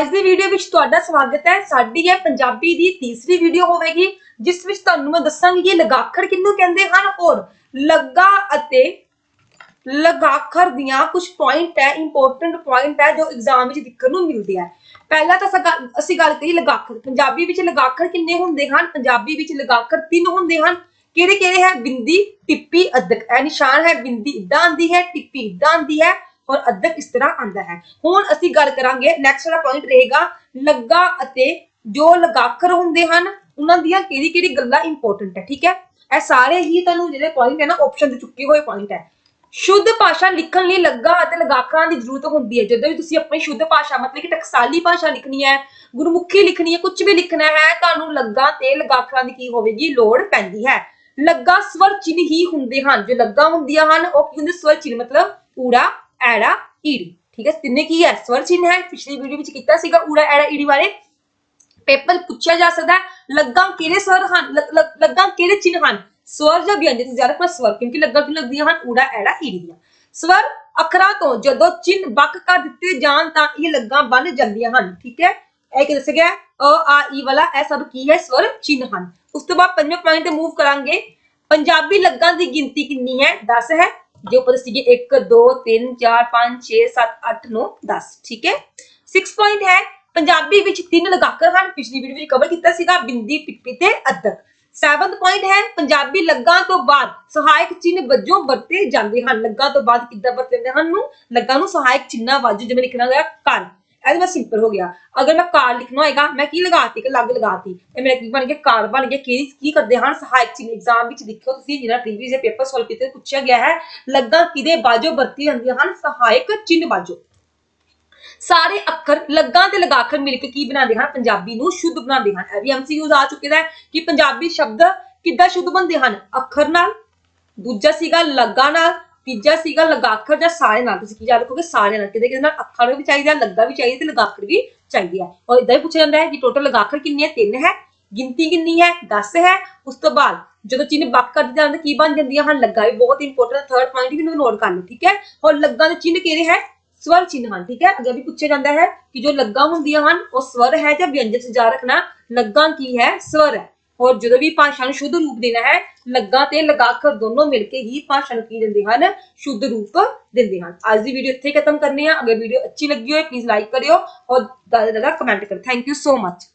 ਅੱਜ ਦੀ ਵੀਡੀਓ ਵਿੱਚ ਤੁਹਾਡਾ ਸਵਾਗਤ ਹੈ। ਸਾਡੀ ਹੈ ਪੰਜਾਬੀ ਦੀ ਤੀਸਰੀ ਵੀਡੀਓ ਹੋਵੇਗੀ, ਜਿਸ ਵਿੱਚ ਤੁਹਾਨੂੰ ਮੈਂ ਦੱਸਾਂਗੀ ਕਿ ਲਗਾਖਰ ਕਿਹਨੂੰ ਕਹਿੰਦੇ ਹਨ ਔਰ ਲੱਗਾ ਅਤੇ ਲਗਾਖਰ ਦੀਆਂ ਕੁਝ ਪੁਆਇੰਟ ਹੈ ਇੰਪੋਰਟੈਂਟ ਪੁਆਇੰਟ ਹੈ ਜੋ ਐਗਜ਼ਾਮ ਵਿੱਚ ਦੇਖਣ ਨੂੰ ਮਿਲਦੇ ਆ। ਪਹਿਲਾਂ ਤਾਂ ਅਸੀਂ ਗੱਲ- ਅਸੀਂ ਗੱਲ ਕਰੀ ਲਗਾਖਰ ਪੰਜਾਬੀ ਵਿੱਚ ਲਗਾਖੜ ਕਿੰਨੇ ਹੁੰਦੇ ਹਨ? ਪੰਜਾਬੀ ਵਿੱਚ ਲਗਾਖੜ ਤਿੰਨ ਹੁੰਦੇ ਹਨ। ਕਿਹੜੇ ਕਿਹੜੇ ਹੈ? ਬਿੰਦੀ, ਟਿੱਪੀ, ਅਦਕ। ਇਹ ਨਿਸ਼ਾਨ ਹੈ ਬਿੰਦੀ ਇਦਾਂ ਆਂਦੀ ਹੈ, ਟਿੱਪੀ ਇਦਾਂ ਆਂਦੀ ਹੈ। ਔਰ ਅਦਕ ਇਸ ਤਰ੍ਹਾਂ ਆਂਦਾ ਹੈ। ਹੁਣ ਅਸੀਂ ਗੱਲ ਕਰਾਂਗੇ ਨੈਕਸਟ ਵਾਲਾ ਪੁਆਇੰਟ ਰਹੇਗਾ, ਲੱਗਾ ਅਤੇ ਜੋ ਲਗਾਖਰ ਹੁੰਦੇ ਹਨ, ਉਹਨਾਂ ਦੀਆਂ ਕਿਹੜੀ ਕਿਹੜੀ ਗੱਲਾਂ ਇੰਪੋਰਟੈਂਟ ਹੈ, ਠੀਕ ਹੈ? ਇਹ ਸਾਰੇ ਹੀ ਤੁਹਾਨੂੰ ਜਿਹੜੇ ਪੁਆਇੰਟ ਹੈ ਨਾ ਆਪਸ਼ਨ ਦੇ ਚੁੱਕੇ ਹੋਏ ਪੁਆਇੰਟ ਹੈ। ਸ਼ੁੱਧ ਭਾਸ਼ਾ ਲਿਖਣ ਲਈ ਲੱਗਾ ਅਤੇ ਲਗਾਖਰਾਂ ਦੀ ਜ਼ਰੂਰਤ ਹੁੰਦੀ ਹੈ। ਜਦੋਂ ਵੀ ਤੁਸੀਂ ਆਪਣੀ ਸ਼ੁੱਧ ਭਾਸ਼ਾ, ਮਤਲਬ ਕਿ ਟਕਸਾਲੀ ਭਾਸ਼ਾ ਲਿਖਣੀ ਹੈ, ਗੁਰਮੁਖੀ ਲਿਖਣੀ ਹੈ ਕੁਝ ਵੀ ਲਿਖਣਾ ਹੈ, ਤੁਹਾਨੂੰ ਲੱਗਾ ਤੇ ਲਗਾਖਰਾਂ ਦੀ ਕੀ ਹੋਵੇਗੀ? ਲੋੜ ਪੈਂਦੀ ਹੈ। ਲੱਗਾ ਸਵਰ ਚਿੰਨ੍ਹ ਹੀ ਹੁੰਦੇ ਹਨ। ਜੋ ਲੱਗਾ ਹੁੰਦੀਆਂ ਹਨ, ਉਹ ਕੀ ਹੁੰਦੇ? ਸਵਰ ਚਿੰਨ੍ਹ ਮਤਲਬ ਪੂਰਾ ਐੜਾ ਈੜੀ ਠੀਕ ਹੈ ਤਿੰਨੇ ਕੀ ਹੈ ਸਵਰ ਚਿੰਨ ਹੈ ਪਿਛਲੀ ਵੀਡੀਓ ਵਿੱਚ ਕੀਤਾ ਸੀਗਾ ਊੜਾ ਐੜਾ ਈੜੀ ਬਾਰੇ ਪੇਪਰ ਪੁੱਛਿਆ ਜਾ ਸਕਦਾ ਹੈ ਲੱਗਾ ਕਿਹੜੇ ਸਵਰ ਹਨ ਲ- ਲ- ਲੱਗਾ ਕਿਹੜੇ ਚਿੰਨ ਹਨ ਸਵਰ ਜਾਂ ਵਿਅੰਜਨ ਤੋਂ ਜ਼ਿਆਦਾ ਪਰ ਸਵਰ ਕਿਉਂਕਿ ਲੱਗਾ ਕਿ ਲੱਗਦੀਆਂ ਹਨ ਊੜਾ ਐੜਾ ਈੜੀ ਦੀਆਂ ਸਵਰ ਅੱਖਰਾਂ ਤੋਂ ਜਦੋਂ ਚਿੰਨ ਵੱਖ ਕਰ ਦਿੱਤੇ ਜਾਣ ਤਾਂ ਇਹ ਲੱਗਾ ਬਣ ਜਾਂਦੀਆਂ ਹਨ ਠੀਕ ਹੈ ਇਹ ਕਿ ਦੱਸਿਆ ਗਿਆ ਹੈ? ਅ ਆ ਈ ਵਾਲਾ ਇਹ ਸਭ ਕੀ ਹੈ ਸਵਰ ਚਿੰਨ ਹਨ ਉਸ ਤੋਂ ਬਾਅਦ ਪੰਜਵੇਂ ਪੁਆਇੰਟ ਤੇ ਮੂਵ ਕਰਾਂਗੇ ਪੰਜਾਬੀ ਲੱਗਾ ਦੀ ਗਿਣਤੀ ਕਿੰਨੀ ਹੈ 10 ਹੈ ਜੋ ਪਤਾ ਸੀਗੇ 1 2 3 4 5 6 7 8 9 10 ਠੀਕ ਹੈ? 6 ਪੁਆਇੰਟ ਹੈ, ਪੰਜਾਬੀ ਵਿੱਚ ਤਿੰਨ ਲਗਾਕਰ ਹਨ। ਪਿਛਲੀ ਵੀਡੀਓ ਵਿੱਚ ਕਵਰ ਕੀਤਾ ਸੀਗਾ ਬਿੰਦੀ, ਪਿੱਪੀ ਤੇ ਅੱਧਕ 7th ਪੁਆਇੰਟ ਹੈ, ਪੰਜਾਬੀ ਲੱਗਾ ਤੋਂ ਬਾਅਦ ਸਹਾਇਕ ਚਿੰਨ੍ਹ ਵਜੋਂ ਵਰਤੇ ਜਾਂਦੇ ਹਨ। ਲੱਗਾ ਤੋਂ ਬਾਅਦ ਕਿੱਦਾਂ ਵਰਤੇ ਜਾਂਦੇ ਹਨ ਨੂੰ ਲੱਗਾ ਨੂੰ ਸਹਾਇਕ ਚਿੰਨ੍ਹਾਂ ਵਜੋਂ ਜਿਵੇਂ ਲਿਖਣਾ ਗਿਆ ਕਰ ਇਹਦੇ ਮੈਂ ਸਿੰਪਲ ਹੋ ਗਿਆ। ਅਗਰ ਮੈਂ ਕਾਰ ਲਿਖਣਾ ਹੋਏਗਾ, ਮੈਂ ਕੀ ਲਗਾਤੀ? ਕਿ ਲੱਗ ਲਗਾਤੀ। ਇਹ ਮੇਰਾ ਕੀ ਬਣ ਗਿਆ ਕਾਰ ਬਣ ਗਿਆ ਕੀ ਕੀ ਕਰਦੇ ਹਨ? ਸਹਾਇਕ ਚਿੰਨ੍ਹ ਐਗਜ਼ਾਮ ਵਿੱਚ ਦੇਖੋ ਤੁਸੀਂ ਜਿਹੜਾ ਪ੍ਰੀਵੀਅਸ ਪੇਪਰ ਸੋਲਵ ਕੀਤੇ, ਪੁੱਛਿਆ ਗਿਆ ਹੈ, ਲੱਗਾ ਕਿਦੇ ਬਾਜੋ ਵਰਤੀ ਜਾਂਦੀਆਂ ਹਨ? ਸਹਾਇਕ ਚਿੰਨ੍ਹ ਬਾਜੋ। ਸਾਰੇ ਅੱਖਰ ਲੱਗਾ ਤੇ ਲਗਾਖਰ ਮਿਲ ਕੇ ਕੀ ਬਣਾਉਂਦੇ ਹਨ? ਪੰਜਾਬੀ ਨੂੰ ਸ਼ੁੱਧ ਬਣਾਉਂਦੇ ਹਨ। ਇਹ ਵੀ ਐਮਸੀਕਿਊਜ਼ ਆ ਚੁੱਕੇ ਦਾ ਕਿ ਪੰਜਾਬੀ ਸ਼ਬਦ ਕਿੱਦਾਂ ਸ਼ੁੱਧ ਬਣਦੇ ਹਨ? ਅੱਖਰ ਨਾਲ। ਦੂਜਾ ਸੀਗਾ ਲੱਗਾ ਨਾਲ। ਤੀਜਾ ਸੀਗਾ ਲਗਾਖਰ ਜਾਂ ਸਾਰੇ ਨਾਲ, ਤੁਸੀਂ ਕੀ ਯਾਦ ਰੱਖੋਗੇ? ਸਾਰੇ ਨਾਲ। ਕਿਤੇ ਕਿਤੇ ਨਾਲ? ਅੱਖਰ ਵੀ ਚਾਹੀਦਾ, ਲੱਗਾ ਵੀ ਚਾਹੀਦਾ ਤੇ ਲਗਾਖਰ ਵੀ ਚਾਹੀਦੀ ਹੈ। ਔਰ ਇਦਾਂ ਹੀ ਪੁੱਛਿਆ ਜਾਂਦਾ ਹੈ ਕਿ ਟੋਟਲ ਲਗਾਖਰ ਕਿੰਨੇ ਹੈ? ਤਿੰਨ ਹੈ। ਗਿਣਤੀ ਕਿੰਨੀ ਹੈ? 10 ਹੈ। ਉਸ ਤੋਂ ਬਾਅਦ ਜਦੋਂ ਚਿੰਨ੍ਹ ਵੱਖ ਕਰ ਦਿੱਤੇ ਜਾਂਦੇ ਕੀ ਬਣ ਜਾਂਦੀਆਂ ਹਨ? ਲੱਗਾ ਵੀ ਬਹੁਤ ਇੰਪੋਰਟੈਂਟ ਥਰਡ ਪੁਆਇੰਟ ਵੀ ਨੂੰ ਨੋਟ ਕਰ ਲਓ ਠੀਕ ਹੈ? ਔਰ ਲੱਗਾ ਦੇ ਚਿੰਨ੍ਹ ਕਿਹੜੇ ਹੈ? ਸਵਰ ਚਿੰਨ੍ਹ ਹਨ, ਠੀਕ ਹੈ? ਅੱਗੇ ਵੀ ਪੁੱਛਿਆ ਜਾਂਦਾ ਹੈ ਕਿ ਜੋ ਲੱਗਾ ਹੁੰਦੀਆਂ ਹਨ, ਉਹ ਸਵਰ ਹੈ ਜਾਂ ਵਿਅੰਜਨ ਚ ਜਾ ਰੱਖਣਾ? ਲੱਗਾ ਕੀ ਹੈ? ਸਵਰ ਹੈ। ਔਰ ਜਦੋਂ ਵੀ ਭਾਸ਼ਾ ਨੂੰ ਸ਼ੁੱਧ ਰੂਪ ਦੇਣਾ ਹੈ, ਲੱਗਾ ਤੇ ਲਗਾਖਰ ਦੋਨੋਂ ਮਿਲ ਕੇ ਹੀ ਭਾਸ਼ਾ ਨੂੰ ਕੀ ਦਿੰਦੇ ਹਨ? ਸ਼ੁੱਧ ਰੂਪ ਦਿੰਦੇ ਹਨ। ਅੱਜ ਦੀ ਵੀਡੀਓ ਇੱਥੇ ਹੀ ਖਤਮ ਕਰਨੀ ਹੈ। ਅਗਰ ਵੀਡੀਓ ਅੱਛੀ ਲੱਗੀ ਹੋਏ ਪਲੀਜ਼ ਲਾਈਕ ਕਰਿਓ ਔਰ ਜ਼ਿਆਦਾ ਤੋਂ ਜ਼ਿਆਦਾ ਕਮੈਂਟ ਕਰੋ ਥੈਂਕ ਯੂ ਸੋ ਮਚ